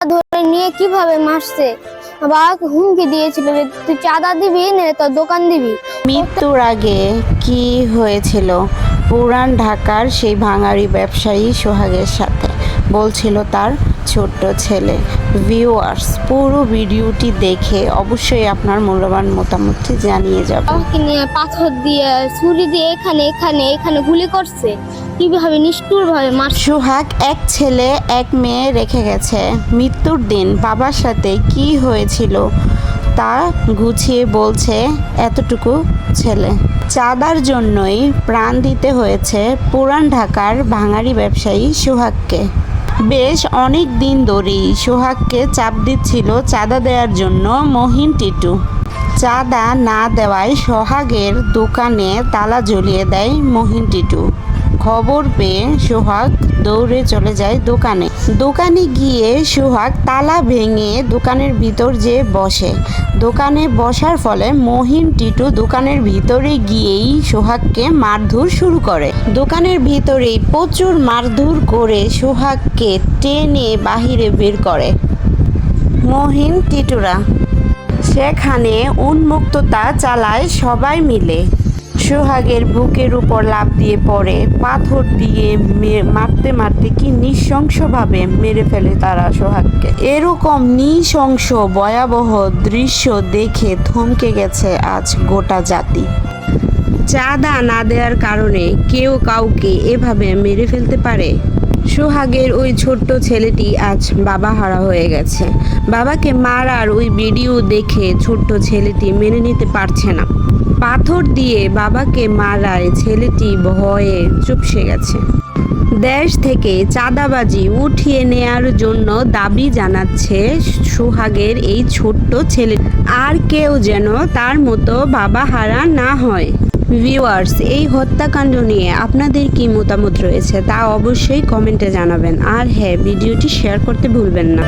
ধরে নিয়ে কীভাবে মারছে? বাবাকে হুমকি দিয়েছিল যে, তুই চাঁদা দিবি না তোর দোকান দিবি? মৃত্যুর আগে কি হয়েছিল? পুরান ঢাকার সেই ভাঙারি ব্যবসায়ী সোহাগের সাথে, বলছিল তার ছোট্ট ছেলে। ভিউয়ার্স পুরো ভিডিওটি দেখে অবশ্যই আপনার মূল্যবান মতামতটি জানিয়ে নিয়ে পাথর দিয়ে ছুরি দিয়ে এখানে এখানে এখানে গুলি করছে। কীভাবে নিষ্ঠুর ভাবে মারছে সোহাগ এক ছেলে এক মেয়ে রেখে গেছে। মৃত্যুর দিন বাবার সাথে কি হয়েছিল তা গুছিয়ে বলছে এতটুকু ছেলে। চাঁদার জন্যই প্রাণ দিতে হয়েছে পুরান ঢাকার ভাঙাড়ি ব্যবসায়ী সোহাগকে। বেশ অনেক দিন ধরেই সোহাগকে চাপ দিচ্ছিল চাঁদা দেওয়ার জন্য মহিন টিটু। চাঁদা না দেওয়ায় সোহাগের দোকানে তালা ঝুলিয়ে দেয় মহিন টিটু। খবর পেয়ে সোহাগ দৌড়ে চলে যায় দোকানে। দোকানে গিয়ে সোহাগ তালা ভেঙে দোকানের ভিতর যেয়ে বসে। দোকানে বসার ফলে মহিন টিটু দোকানের ভিতরে গিয়েই সোহাগকে মারধর শুরু করে। দোকানের ভিতরেই প্রচুর মারধর করে সোহাগকে টেনে বাহিরে বের করে। মহিন টিটুরা। সেখানে উন্মুক্ততা চালায় সবাই মিলে। সোহাগের বুকের উপর লাভ দিয়ে পড়ে, পাথর দিয়ে মারতে মারতে কি নৃশংসভাবে মেরে ফেলে তারা সোহাগকে। এরকম নৃশংস, ভয়াবহ দৃশ্য দেখে থমকে গেছে আজ গোটা জাতি। চাঁদা না দেওয়ার কারণে কেউ কাউকে এভাবে মেরে ফেলতে পারে? সোহাগের ওই ছোট্ট ছেলেটি আজ বাবা হারা হয়ে গেছে। বাবাকে মারার ওই ভিডিও দেখে ছোট্ট ছেলেটি মেনে নিতে পারছে না। পাথর দিয়ে বাবাকে মারায় ছেলেটি ভয়ে চুপসে গেছে। দেশ থেকে চাঁদাবাজি উঠিয়ে নেয়ার জন্য দাবি জানাচ্ছে সোহাগের এই ছোট্ট ছেলে। আর কেউ যেন তার মতো বাবা হারা না হয়। ভিউয়ার্স এই হত্যাকাণ্ড নিয়ে আপনাদের কি মতামত রয়েছে তা অবশ্যই কমেন্টে জানাবেন। আর হ্যাঁ ভিডিওটি শেয়ার করতে ভুলবেন না।